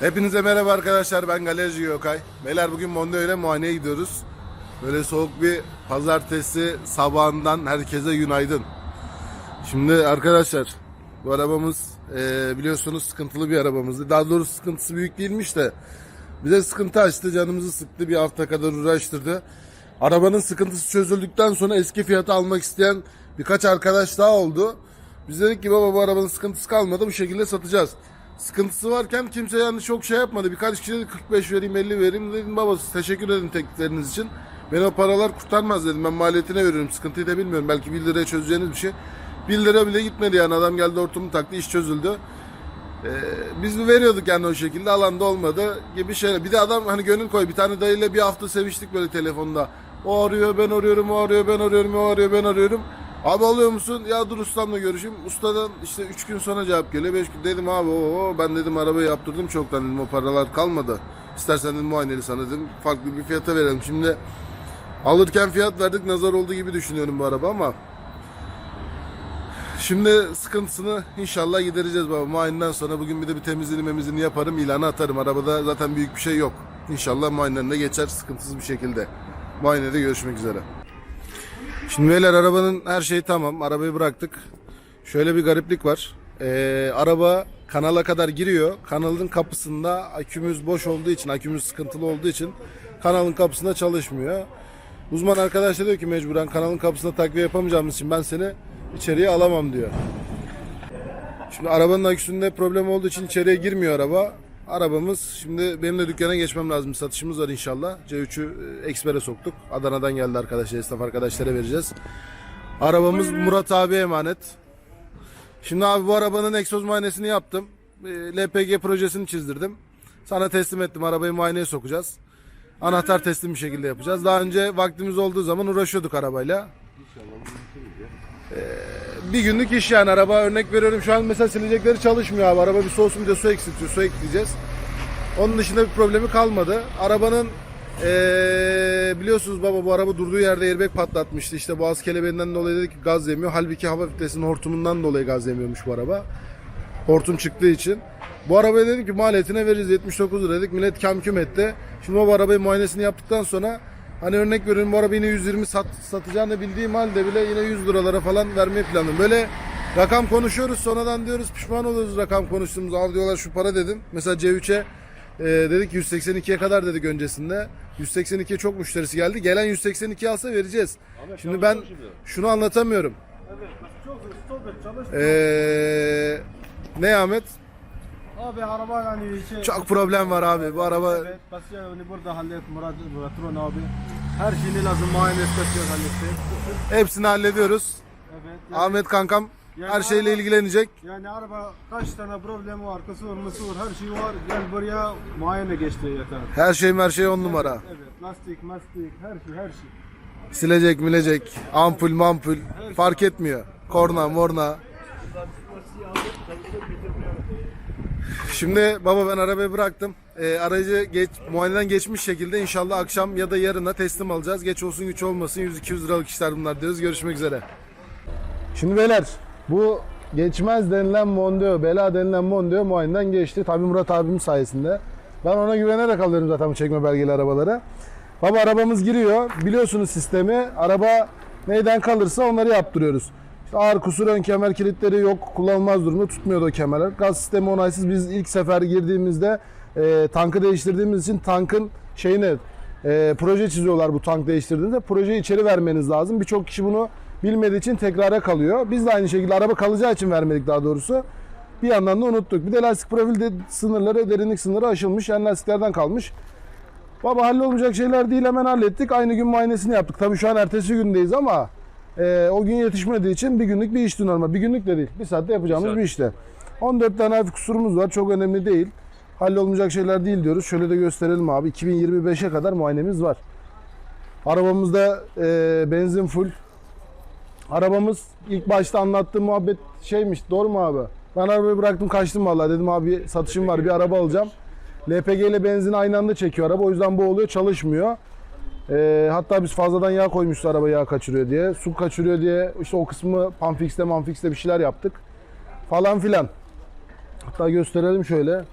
Hepinize merhaba arkadaşlar ben Galerci Gökay. Beyler bugün Mondeo ile muayeneye gidiyoruz. Böyle soğuk bir pazartesi sabahından herkese günaydın. Şimdi arkadaşlar bu arabamız eee, biliyorsunuz sıkıntılı bir arabamızdı. Daha doğrusu sıkıntısı büyük değilmiş de bize sıkıntı açtı canımızı sıktı bir hafta kadar uğraştırdı. Arabanın sıkıntısı çözüldükten sonra eski fiyatı almak isteyen birkaç arkadaş daha oldu. Biz dedik ki baba bu arabanın sıkıntısı kalmadı bu şekilde satacağız. Sıkıntısı varken kimse yani çok şey yapmadı. Birkaç kişi dedi 45 vereyim 50 vereyim dedim baba teşekkür ederim teklifleriniz için. Beni o paralar kurtarmaz dedim ben maliyetine veriyorum sıkıntıyı da bilmiyorum belki 1 liraya çözeceğiniz bir şey. 1 lira bile gitmedi yani adam geldi hortumu taktı iş çözüldü. Ee, biz veriyorduk yani o şekilde alanda olmadı gibi şeyler. Bir de adam hani gönül koy bir tane dayıyla bir hafta seviştik böyle telefonda. O arıyor ben arıyorum o arıyor ben arıyorum o arıyor ben arıyorum. Abi alıyor musun? Ya dur ustamla görüşeyim. Ustadan işte 3 gün sonra cevap geliyor. 5 gün dedim abi o ben dedim arabayı yaptırdım çoktan dedim o paralar kalmadı. İstersen dedim muayeneli sana dedim farklı bir fiyata verelim. Şimdi alırken fiyat verdik nazar olduğu gibi düşünüyorum bu araba ama Şimdi sıkıntısını inşallah gidereceğiz baba. Muayeneden sonra bugün bir de bir temizliğini memizliğini yaparım. ilanı atarım. Arabada zaten büyük bir şey yok. İnşallah muayeneden de geçer sıkıntısız bir şekilde. Muayenede görüşmek üzere. Şimdi beyler arabanın her şeyi tamam. Arabayı bıraktık. Şöyle bir gariplik var. Ee, araba kanala kadar giriyor. Kanalın kapısında akümüz boş olduğu için, akümüz sıkıntılı olduğu için kanalın kapısında çalışmıyor. Uzman arkadaş da diyor ki mecburen kanalın kapısına takviye yapamayacağımız için ben seni içeriye alamam diyor. Şimdi arabanın aküsünde problem olduğu için içeriye girmiyor araba. Arabamız şimdi benim de dükkana geçmem lazım. Satışımız var inşallah. C3'ü e, ekspere soktuk. Adana'dan geldi arkadaşlar. Esnaf arkadaşlara vereceğiz. Arabamız Murat abi emanet. Şimdi abi bu arabanın egzoz muayenesini yaptım. E, LPG projesini çizdirdim. Sana teslim ettim. Arabayı muayeneye sokacağız. Anahtar teslim bir şekilde yapacağız. Daha önce vaktimiz olduğu zaman uğraşıyorduk arabayla. Bir günlük iş yani araba örnek veriyorum şu an mesela silecekleri çalışmıyor abi. Araba bir soğusun bir de su eksiltiyor. Su ekleyeceğiz. Onun dışında bir problemi kalmadı. Arabanın eee, biliyorsunuz baba bu araba durduğu yerde airbag patlatmıştı. İşte boğaz kelebeğinden dolayı dedi ki gaz yemiyor. Halbuki hava filtresinin hortumundan dolayı gaz yemiyormuş bu araba. Hortum çıktığı için. Bu arabaya dedim ki maliyetine veririz 79 lira dedik. Millet kam küm etti. Şimdi bu arabayı muayenesini yaptıktan sonra hani örnek veriyorum bu arabayı yine 120 sat, satacağını bildiğim halde bile yine 100 liralara falan vermeyi planladım. Böyle rakam konuşuyoruz sonradan diyoruz pişman oluyoruz rakam konuştuğumuz. Al diyorlar şu para dedim. Mesela C3'e e, dedik 182'ye kadar dedik öncesinde. 182'ye çok müşterisi geldi. Gelen 182 alsa vereceğiz. Şimdi ben şunu anlatamıyorum. Evet, çok çok çalış. Ee, ne Ahmet? Abi araba yani şey. Çok problem var abi. Bu araba Evet, yani burada hallet Murat Patron abi. Her şeyini lazım muayene spesiyel halletti. hepsini hallediyoruz. Evet. Yani, Ahmet kankam Yani her şeyle araba- ilgilenecek. yani araba kaç tane problemi var, kısırması var, her şey var. Gel buraya muayene geçti yeter. Her şey her şey on numara. Evet, lastik, mastik, her şey, her şey. Silecek milecek, ampul mampul fark etmiyor. Korna morna. Şimdi baba ben arabayı bıraktım. Ee, aracı geç, muayeneden geçmiş şekilde inşallah akşam ya da yarına teslim alacağız. Geç olsun güç olmasın 100-200 liralık işler bunlar diyoruz. Görüşmek üzere. Şimdi beyler bu geçmez denilen Mondeo, bela denilen Mondeo muayeneden geçti. Tabi Murat abim sayesinde. Ben ona güvenerek alıyorum zaten bu çekme belgeli arabaları. Baba arabamız giriyor. Biliyorsunuz sistemi. Araba neyden kalırsa onları yaptırıyoruz. İşte ağır kusur ön kemer kilitleri yok. Kullanılmaz durumda tutmuyordu o kemerler. Gaz sistemi onaysız. Biz ilk sefer girdiğimizde e, tankı değiştirdiğimiz için tankın şeyini e, proje çiziyorlar bu tank değiştirdiğinde. Projeyi içeri vermeniz lazım. Birçok kişi bunu bilmediği için tekrara kalıyor. Biz de aynı şekilde araba kalacağı için vermedik daha doğrusu. Bir yandan da unuttuk. Bir de lastik profil de sınırları, derinlik sınırı aşılmış. Yani lastiklerden kalmış. Baba hallolmayacak şeyler değil hemen hallettik. Aynı gün muayenesini yaptık. Tabii şu an ertesi gündeyiz ama e, o gün yetişmediği için bir günlük bir işti normal. Bir günlük de değil. Bir saatte yapacağımız bir işte. 14 tane hafif kusurumuz var. Çok önemli değil. Hallolmayacak şeyler değil diyoruz. Şöyle de gösterelim abi. 2025'e kadar muayenemiz var. Arabamızda e, benzin full. Arabamız ilk başta anlattığım muhabbet şeymiş. Doğru mu abi? Ben arabayı bıraktım kaçtım vallahi. Dedim abi satışım var bir araba alacağım. LPG ile benzin aynı anda çekiyor araba. O yüzden bu oluyor çalışmıyor. Ee, hatta biz fazladan yağ koymuşuz araba yağ kaçırıyor diye. Su kaçırıyor diye işte o kısmı Pamfix'te Manfix'te bir şeyler yaptık. Falan filan. Hatta gösterelim şöyle.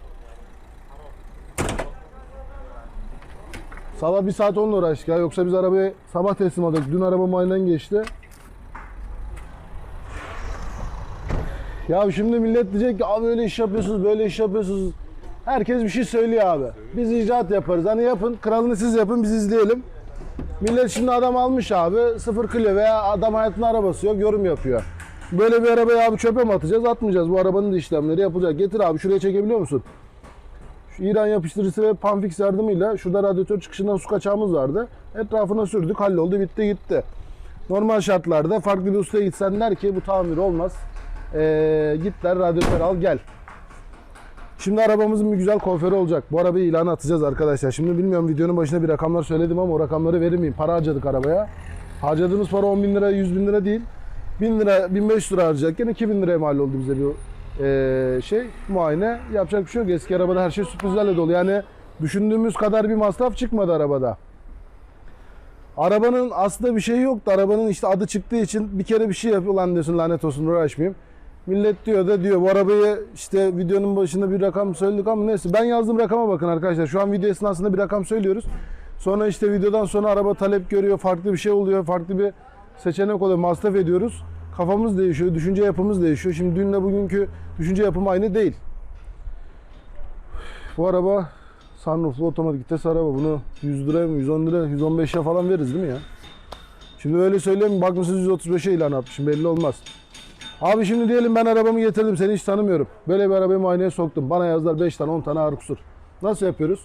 Sabah bir saat onunla uğraştık ya. Yoksa biz arabayı sabah teslim aldık. Dün araba muayeneden geçti. Ya şimdi millet diyecek ki abi öyle iş yapıyorsunuz, böyle iş yapıyorsunuz. Herkes bir şey söylüyor abi. Biz icraat yaparız. Hani yapın, kralını siz yapın, biz izleyelim. Millet şimdi adam almış abi, sıfır kilo veya adam hayatında arabası yok, yorum yapıyor. Böyle bir arabayı abi çöpe mi atacağız? Atmayacağız. Bu arabanın da işlemleri yapılacak. Getir abi şuraya çekebiliyor musun? Şu İran yapıştırıcısı ve Panfix yardımıyla şurada radyatör çıkışından su kaçağımız vardı. Etrafına sürdük, halloldu, bitti gitti. Normal şartlarda farklı bir ustaya gitsen der ki bu tamir olmaz. Ee, git der radyatör al gel. Şimdi arabamızın bir güzel kuaförü olacak. Bu arabayı ilana atacağız arkadaşlar. Şimdi bilmiyorum videonun başında bir rakamlar söyledim ama o rakamları vermeyeyim. Para harcadık arabaya. Harcadığımız para 10 bin lira 100 bin lira değil. 1000 lira 1500 lira harcayacakken 2000 liraya mal oldu bize bir eee, şey muayene. Yapacak bir şey yok. Eski arabada her şey sürprizlerle dolu. Yani düşündüğümüz kadar bir masraf çıkmadı arabada. Arabanın aslında bir şeyi yoktu. Arabanın işte adı çıktığı için bir kere bir şey yapıyor. Lan diyorsun lanet olsun uğraşmayayım. Millet diyor da diyor bu arabayı işte videonun başında bir rakam söyledik ama neyse. Ben yazdığım rakama bakın arkadaşlar. Şu an video esnasında bir rakam söylüyoruz. Sonra işte videodan sonra araba talep görüyor. Farklı bir şey oluyor. Farklı bir seçenek oluyor. Masraf ediyoruz. Kafamız değişiyor. Düşünce yapımız değişiyor. Şimdi dünle bugünkü düşünce yapımı aynı değil. Bu araba sunrooflu otomatik vites araba. Bunu 100 liraya mı 110 lira 115'e falan veririz değil mi ya? Şimdi öyle söyleyeyim bakmışsınız 135'e ilan atmışım belli olmaz. Abi şimdi diyelim ben arabamı getirdim seni hiç tanımıyorum. Böyle bir arabayı muayeneye soktum. Bana yazdılar 5 tane 10 tane ağrı kusur. Nasıl yapıyoruz?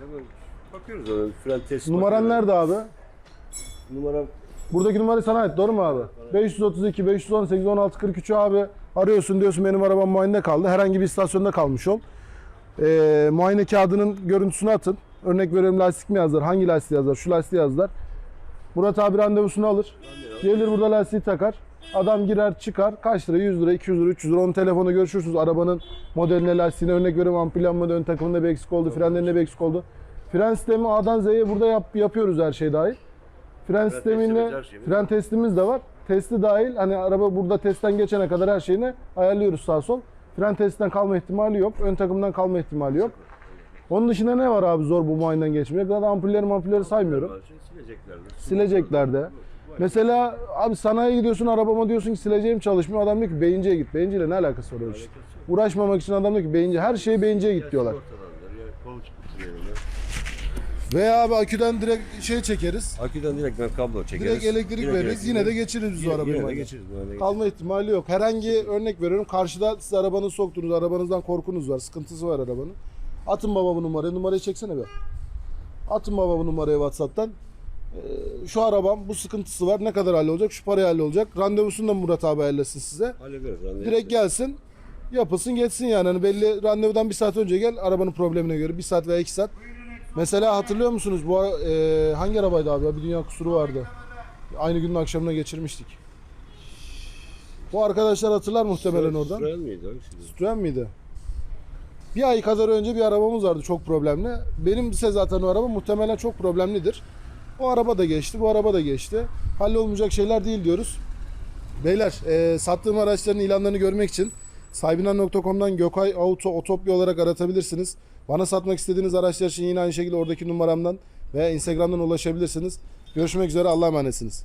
Hemen bakıyoruz ona. Fren testi Numaran bakıyoruz. nerede abi? Numaram Buradaki numara sana ait doğru mu abi? 532 518 16 43 abi arıyorsun diyorsun benim arabam muayenede kaldı. Herhangi bir istasyonda kalmış ol. Ee, muayene kağıdının görüntüsünü atın. Örnek veriyorum lastik mi yazdılar? Hangi lastiği yazdılar? Şu lastiği yazdılar. Murat abi randevusunu alır. Gelir burada lastiği takar. Adam girer çıkar. Kaç lira? 100 lira, 200 lira, 300 lira. Onun telefonla görüşürsünüz. Arabanın modeline, lastiğine örnek veriyorum. Ampul yanmadı, ön takımında bir eksik oldu. Frenlerinde bir eksik oldu. Fren sistemi A'dan Z'ye burada yap, yapıyoruz her şey dahil. Fren sisteminde her şeyimiz fren testimiz de var. Testi dahil hani araba burada testten geçene kadar her şeyini ayarlıyoruz sağ sol. Fren testinden kalma ihtimali yok. Ön takımdan kalma ihtimali yok. Onun dışında ne var abi zor bu muayeneden geçmeye? Zaten ampulleri ampulleri saymıyorum. Silecekler de. Mesela abi sanayiye gidiyorsun arabama diyorsun ki sileceğim çalışmıyor. Adam diyor ki beyinciye git. Beyinciyle ne alakası var o iş? Uğraşmamak için adam diyor ki beyinci her şeyi beyinciye git diyorlar. Veya abi aküden direkt şey çekeriz. Aküden direkt ben kablo çekeriz. Direkt elektrik Direkt veririz. elektrik Yine de veririz. geçiririz biz o Yine, arabayı. yine de muayene. geçeriz. geçeriz. Kalma ihtimali yok. Herhangi örnek veriyorum karşıda siz arabanı soktunuz. Arabanızdan korkunuz var. Sıkıntısı var arabanın. Atın baba bu numarayı. Numarayı çeksene be. Atın baba bu numarayı Whatsapp'tan. Ee, şu arabam bu sıkıntısı var. Ne kadar hallolacak? Şu parayı hallolacak. Randevusunu da Murat abi ayarlasın size. Hallederiz. randevu. Direkt gelsin. Yapılsın geçsin yani. Hani belli randevudan bir saat önce gel arabanın problemine göre. Bir saat veya iki saat. Mesela hatırlıyor musunuz? Bu ara- e, hangi arabaydı abi ya? Bir dünya kusuru vardı. Aynı günün akşamına geçirmiştik. Bu arkadaşlar hatırlar muhtemelen oradan. Süren miydi? Citroen miydi? Bir ay kadar önce bir arabamız vardı çok problemli. Benim ise zaten o araba muhtemelen çok problemlidir. O araba da geçti, bu araba da geçti. Hallolmayacak şeyler değil diyoruz. Beyler, e, sattığım araçların ilanlarını görmek için sahibinden.com'dan Gökay Auto Otopya olarak aratabilirsiniz. Bana satmak istediğiniz araçlar için yine aynı şekilde oradaki numaramdan veya Instagram'dan ulaşabilirsiniz. Görüşmek üzere, Allah'a emanetsiniz.